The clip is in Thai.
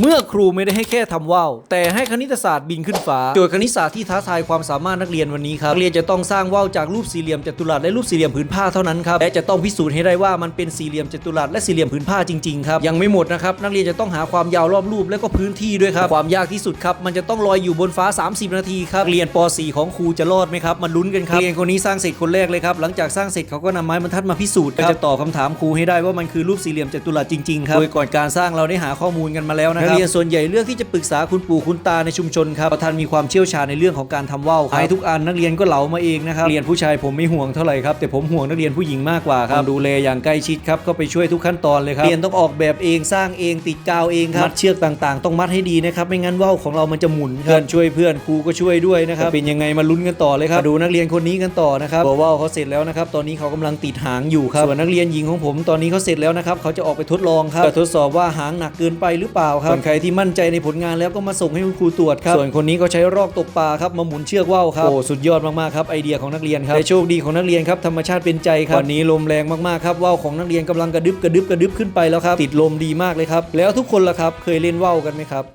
เมื่อครูไม่ได้ให้แค่ทำว่าวแต่ให้คณิตศาสตร์บินขึ้นฟ้าโจทย์คณิตศาสตร์ที่ท้าทายความสามารถนักเรียนวันนี้ครับนักเรียนจะต้องสร้างว่าวจากรูปสี่เหลี่ยมจัตุรัสและรูปสี่เหลี่ยมผืนผ้าเท่านั้นครับและจะต้องพิสูจน์ให้ได้ว่ามันเป็นสี่เหลี่ยมจัตุรัสและสี่เหลี่ยมผืนผ้าจริงๆครับยังไม่หมดนะครับนักเรียนจะต้องหาความยาวรอบรูปและก็พื้นที่ด้วยครับความยากที่สุดครับมันจะต้องลอยอยู่บนฟ้า 30 นาทีครับเรียนป .4 ของครูจะรอดไหมครับมาลุ้นกันครับเรียนคนนี้สร้างเสร็จคนแรกเลยครับหลังจากสร้างเสร็จเขาก็นำไม้บรรทัดมาพิสูจน์ครับจะตอบคำถามครูให้ได้ว่ามันคือรูปสี่เหลี่ยมจัตุรัสจริงๆครับโดยก่อนการสร้างเราได้หาข้อมูลกันมาแล้วนะครับนักเรียนส่วนใหญ่เลือกที่จะปรึกษาคุณปู่คุณตาในชุมชนครับเพราะท่านมีความเชี่ยวชาญในเรื่องของการทำว่าวครับให้ทุกอันนักเรียนก็เหลามาเองนะครับเรียนผู้ชายผมไม่ห่วงเท่าไหร่ครับแต่ผมห่วงนักเรียนผู้หญิงมากกว่าครับต้องดูแลอย่างใกล้ชิดครับก็ไปช่วยทุกขั้นตอนเลยครับเรียนต้องออกแบบเองสร้างเองติดกาวเองครับมัดเชือกต่างๆ ต้องมัดให้ดีนะครับไม่งั้นว่าวของเรามันจะหมุนครับเพื่อนช่วยเพื่อนครูก็ช่วยด้วยนะครับเป็นยังไงมาลุ้นกันต่อเลยครับมาดูนักเรียนคนนี้กันต่อนะครับตัวว่าวเขาเสร็จแล้วนะครับตอนนี้เขากำลังติดหางอยู่ครับส่วนนักเรียนหญิงของผมตอนนี้เขาเสร็จแล้วนะครับเขาจะออกไปทดลองครับจะทดสอบว่าหางหนักเกินไปหรือเปล่าครับส่วนใครที่มั่นใจในผลงานแล้วก็มาส่งให้คุณครูตรวจครับส่วนคนนี้ก็ใช้รอกตกปลาครับมาหมุนเชือกว่าวครับโอ้สุดยอดมากๆครับไอเดียของนักเรียนครับแต่โชคดีของนักเรียนครับธรรมชาติเป็นใจครับวันนี้ลมแรงมากๆครับว่าวของนักเรียนกำลังกระดึบกระดึบกระดึบขึ้นไปแล้วครับติดลมดีมากเลยครับแล้วทุกคนล่ะครับเคยเล่นว่าวกันไหมครับ